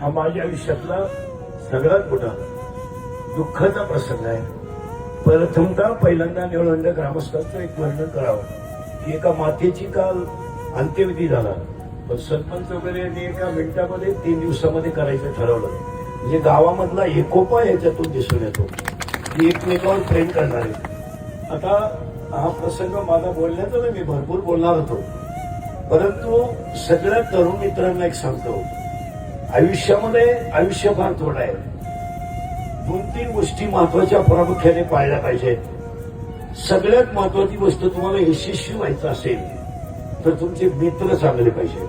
हा माझ्या आयुष्यातला सगळ्यात मोठा दुःखाचा प्रसंग आहे. प्रथमतः पहिल्यांदा निवडंड ग्रामस्थांचं एक वर्णन करावं. की एका मातेची काल अंत्यविधी झाला. पण सरपंच वगैरे यांनी एका मिनिटामध्ये तीन दिवसामध्ये करायचं ठरवलं. म्हणजे गावामधला एकोपा याच्यातून दिसून येतो. की एकमेकावर प्रेम करणारे. आता हा प्रसंग माझा बोलण्याचा मी भरपूर बोलणार होतो. परंतु सगळ्या तरुण मित्रांना एक सांगतो. आयुष्यामध्ये आयुष्य फार थोडं आहे. दोन तीन गोष्टी महत्त्वाच्या प्रामुख्याने पाळल्या पाहिजेत. सगळ्यात महत्वाची गोष्ट तुम्हाला यशस्वी व्हायचं असेल तर तुमचे मित्र चांगले पाहिजे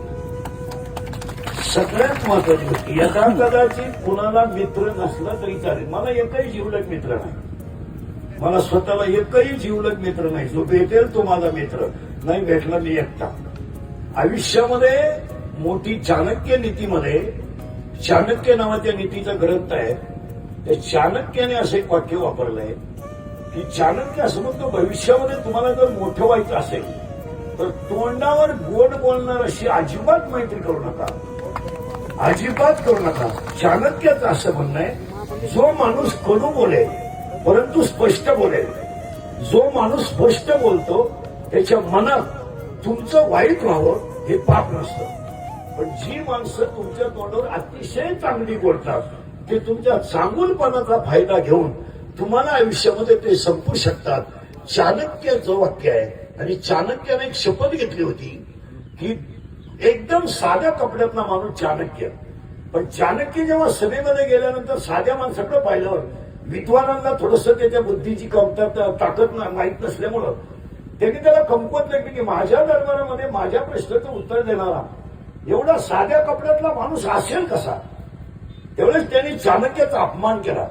सगळ्यात महत्वाची गोष्ट यथा कदाचित कुणाला मित्र नसला तरी चालेल. मला एकही जीवलग मित्र नाही. मला स्वतःला एकही जीवलग मित्र नाही. जो भेटेल तो माझा मित्र. नाही भेटला मी एकटा. आयुष्यामध्ये मोठी चाणक्य नीतीमध्ये चाणक्य नावाच्या नीतीचा ग्रंथ आहे. त्या चाणक्याने असं एक वाक्य वापरलंय की चाणक्य असं म्हणतो भविष्यामध्ये तुम्हाला जर मोठं व्हायचं असेल तर तोंडावर गोड बोलणार अशी अजिबात मैत्री करू नका. अजिबात करू नका. चाणक्याचं असं म्हणणं आहे जो माणूस कडू बोलेल परंतु स्पष्ट बोलेल जो माणूस स्पष्ट बोलतो त्याच्या मनात तुमचं वाईट व्हावं हे पाप नसतं. पण जी माणसं तुमच्या तोंडावर अतिशय चांगली बोलतात ते तुमच्या चांगुलपणाचा फायदा घेऊन तुम्हाला आयुष्यामध्ये ते संपू शकतात. चाणक्याचं वाक्य आहे आणि चाणक्याने एक शपथ घेतली होती की एकदम साध्या कपड्यातला माणूस चाणक्य. पण चाणक्य जेव्हा सभेमध्ये गेल्यानंतर साध्या माणसाकडे पाहिलं विद्वानांना थोडस त्याच्या बुद्धीची कमतरता ताकद माहीत नसल्यामुळं त्यांनी त्याला कमकवत नाही की माझ्या दरबारामध्ये माझ्या प्रश्नाचं उत्तर देणारा एवढा साध्या कपड्यातला माणूस असेल कसा? त्यावेळेस त्यांनी चाणक्याचा अपमान केला.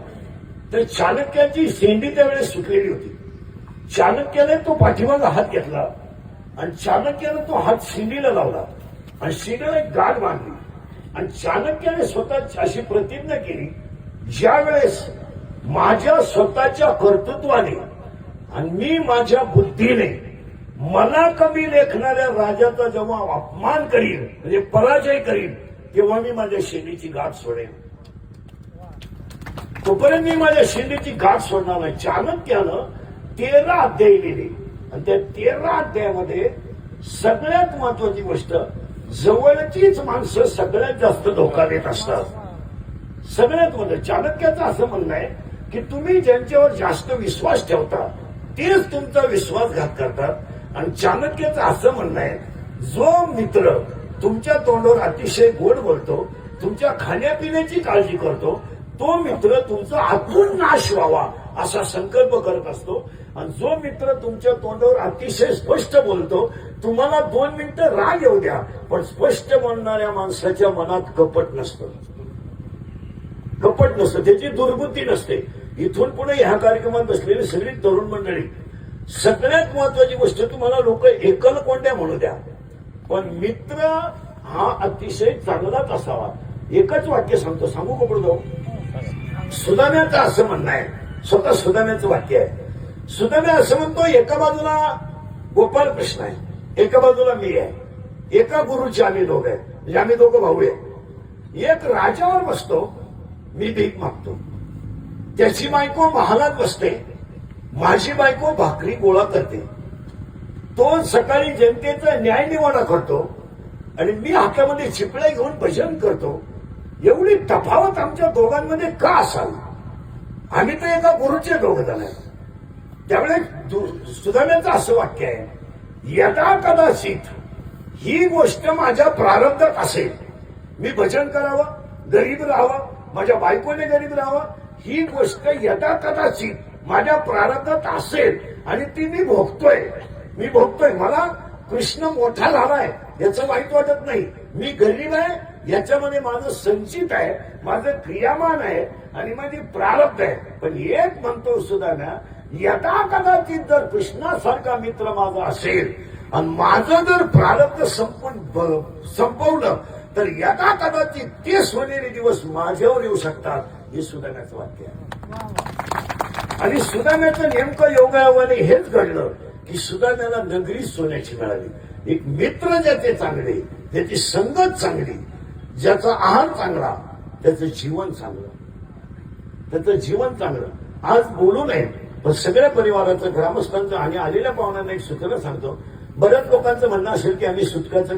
तर चाणक्याची शेंडी त्यावेळेस सुटलेली होती. चाणक्याने तो पाठीमागा हात घेतला आणि चाणक्याने तो हात शिंडीला लावला आणि शिंडीला एक गाठ बांधली. आणि चाणक्याने स्वतः अशी प्रतिज्ञा केली ज्या वेळेस माझ्या स्वतःच्या कर्तृत्वाने आणि मी माझ्या बुद्धीने मला कमी लेखणाऱ्या राजाचा जेव्हा अपमान करीन म्हणजे पराजय करीन तेव्हा मी माझ्या शेंडीची गाठ सोडेन. तोपर्यंत मी माझ्या शेंडीची गाठ सोडणार नाही. चाणक्यानं तेरा अध्याय लिहिले. आणि त्या तेरा अध्यायामध्ये सगळ्यात महत्वाची गोष्ट जवळचीच माणसं सगळ्यात जास्त धोका देत असतात. सगळ्यात मध्ये चाणक्याचं असं म्हणणं आहे की तुम्ही ज्यांच्यावर जास्त विश्वास ठेवता तेच तुमचा विश्वासघात करतात. आणि चाणक्याचं असं म्हणणं आहे जो मित्र तुमच्या तोंडावर अतिशय गोड बोलतो तुमच्या खाण्यापिण्याची काळजी करतो तो मित्र तुमचा आतून नाश व्हावा असा संकल्प करत असतो. आणि जो मित्र तुमच्या तोंडावर अतिशय स्पष्ट बोलतो तुम्हाला दोन मिनिटं राग येऊ द्या पण स्पष्ट बोलणाऱ्या माणसाच्या मनात कपट नसतं. कपट नसतं त्याची दुर्बुद्धी नसते. इथून पुढे ह्या कार्यक्रमात बसलेली सगळी तरुण मंडळी सगळ्यात महत्वाची गोष्ट तुम्हाला लोक एकल कोंड्या म्हणू द्या. पण मित्र हा अतिशय चांगलाच असावा. एकच वाक्य सांगतो सांगू का जाऊ सुदाम्याचं असं म्हणणं आहे. स्वतः सुदाम्याचं वाक्य आहे. सुदाम्या असं म्हणतो एका बाजूला गोपाल कृष्ण आहे एका बाजूला मी आहे. एका गुरुचे आम्ही दोघं आहे. म्हणजे आम्ही दोघं भाऊ आहे. एक राजावर बसतो मी भीक मागतो. त्याची बायको महालात बसते माझी बायको भाकरी गोळा करते. तो सकाळी जनतेचा न्याय निवाडा करतो आणि मी हातामध्ये चिपळे घेऊन भजन करतो. एवढी तफावत आमच्या दोघांमध्ये का असावी? आम्ही तर एका गुरुचे दोघं जण आहे त्यामुळे दु- असं वाक्य आहे यदा कदाचित ही गोष्ट माझ्या प्रारब्धात असेल मी भजन करावं गरीब राहावं माझ्या बायकोने गरीब राहावं ही गोष्ट यदा कदाचित माझ्या प्रारब्धात असेल आणि ती मी भोगतोय. मी भोगतोय. मला कृष्ण मोठा झालाय याचं वाईट वाटत नाही. मी गरीब आहे याच्यामध्ये माझं संचित आहे माझं क्रियामान आहे आणि माझी प्रारब्ध आहे. पण एक म्हणतो सुद्धा यदा कदाचित जर कृष्णासारखा मित्र माझा असेल आणि माझं जर प्रारब्ध संपून संपवलं तर यदा कदाचित ते सोनेरी दिवस माझ्यावर येऊ शकतात हे सुधारण्याचं वाक्य आहे. आणि सुदाम्याचं नेमकं योगायोगाने हेच घडलं की सुदाम्याला नगरी सोन्याची मिळाली. एक मित्र ज्याचे चांगले ज्याची संगत चांगली ज्याचा आहार चांगला त्याचं जीवन चांगलं. त्याचं जीवन चांगलं. आज बोलू नये पण सगळ्या परिवाराचं ग्रामस्थांचं आणि आलेल्या पाहुण्यांना एक सूचना सांगतो. बऱ्याच लोकांचं म्हणणं असेल की आम्ही सुटकाचं